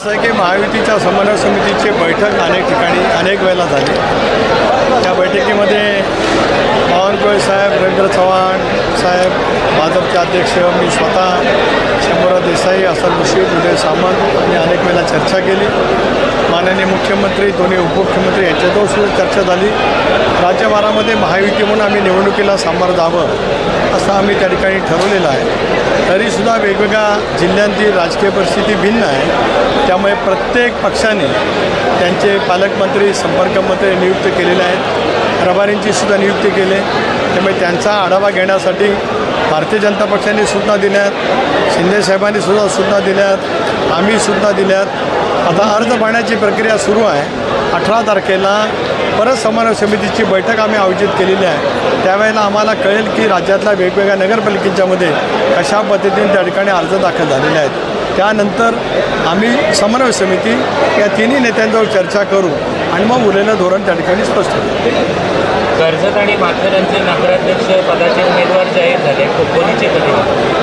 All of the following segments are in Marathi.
असं आहे की महायुतीच्या समन्वय समितीची बैठक अनेक ठिकाणी अनेक वेळेला झाली. त्या बैठकीमध्ये बावनकुळे साहेब रवींद्र चव्हाण साहेब भाजपचे अध्यक्ष मी स्वतः शंभूराव देसाई असा मुशीद उदय सामंत यांनी अनेक वेळेला चर्चा केली. माननीय मुख्यमंत्री दोन्ही उपमुख्यमंत्री यांच्याजवळ सुद्धा चर्चा झाली. राज्यभरामध्ये महायुती म्हणून आम्ही निवडणुकीला सामोरं जावं असं आम्ही त्या ठिकाणी ठरवलेलं आहे. सुद्धा वेगवेगळ्या जिल्ह्यांची राजकीय परिस्थिती भिन्न आहे. त्यामुळे प्रत्येक पक्षाने त्यांचे पालकमंत्री संपर्कमंत्री नियुक्त केलेले आहेत. प्रभारींची सुद्धा नियुक्ती केली. त्यामुळे त्यांचा आढावा घेण्यासाठी भारतीय जनता पक्षाने सूचना दिल्यात शिंदेसाहेबांनी सुद्धा सूचना दिल्यात आम्ही सूचना दिल्यात आता अर्ज भरण्याची प्रक्रिया सुरू आहे. अठरा तारखेला परत समन्वय समितीची बैठक आम्ही आयोजित केलेली आहे. त्यावेळेला आम्हाला कळेल की राज्यातल्या वेगवेगळ्या नगरपालिकेच्यामध्ये कशा पद्धतीने त्या ठिकाणी अर्ज दाखल झालेले आहेत. त्यानंतर आम्ही समन्वय समिती या तिन्ही नेत्यांजवळ चर्चा करू आणि मग उरलेलं धोरण त्या ठिकाणी स्पष्ट करू. कर्जत आणि माथेरानचे नगराध्यक्ष पदाचे उमेदवार जाहीर झाले. खोपोलीचे कधी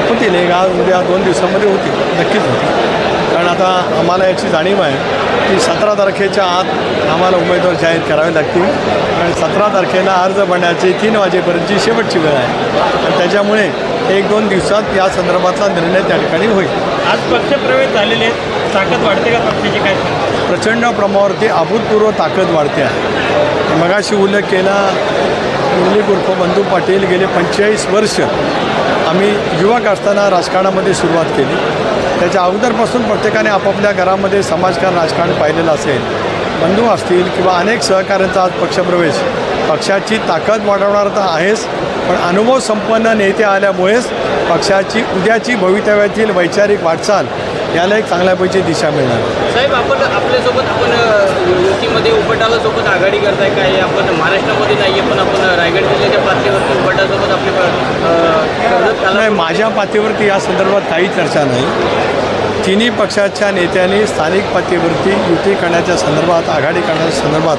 होतील. एक आज उद्या दोन दिवसामध्ये होतील. नक्कीच होतील. आता आम्हाला याची जाणीव आहे की सतरा तारखेच्या आत आम्हाला उमेदवार जाहीर करावे लागतील. कारण सतरा तारखेला अर्ज भरण्याची तीन वाजेपर्यंतची शेवटची वेळ आहे. आणि त्याच्यामुळे एक दोन दिवसात या संदर्भातला निर्णय त्या ठिकाणी होईल. आज पक्षप्रवेश झालेले आहेत. ताकद वाढते का पक्षाची काय प्रचंड प्रमाणावरती अभूतपूर्व ताकद वाढते आहे. मगाशी उल्लेख केला मुरली उर्फ बंधू पाटील गेले पंचेचाळीस वर्ष आम्ही युवक असताना राजकारणामध्ये सुरुवात केली. त्याच्या अगोदरपासून प्रत्येकाने आपापल्या घरामध्ये समाजकारण राजकारण पाहिलेलं असेल बंधू असतील किंवा अनेक सहकाऱ्यांचा आज पक्षप्रवेश पक्षाची ताकद वाढवणार तर आहेच पण अनुभव संपन्न नेते आल्यामुळेच पक्षाची उद्याची भवितव्यातील वैचारिक वाटचाल याला एक चांगल्यापैकी दिशा मिळणार. साहेब आपण आपल्यासोबत आपण युतीमध्ये उपटाला सोबत आघाडी करताय काय आपण महाराष्ट्रामध्ये नाही आहे पण आपण रायगड जिल्ह्याच्या पातळीवरती उपटासोबत आपले नाही माझ्या पातळीवरती या संदर्भात काही चर्चा नाही. तिन्ही पक्षाच्या नेत्यांनी स्थानिक पातळीवरती युती करण्याच्या संदर्भात आघाडी करण्याच्या संदर्भात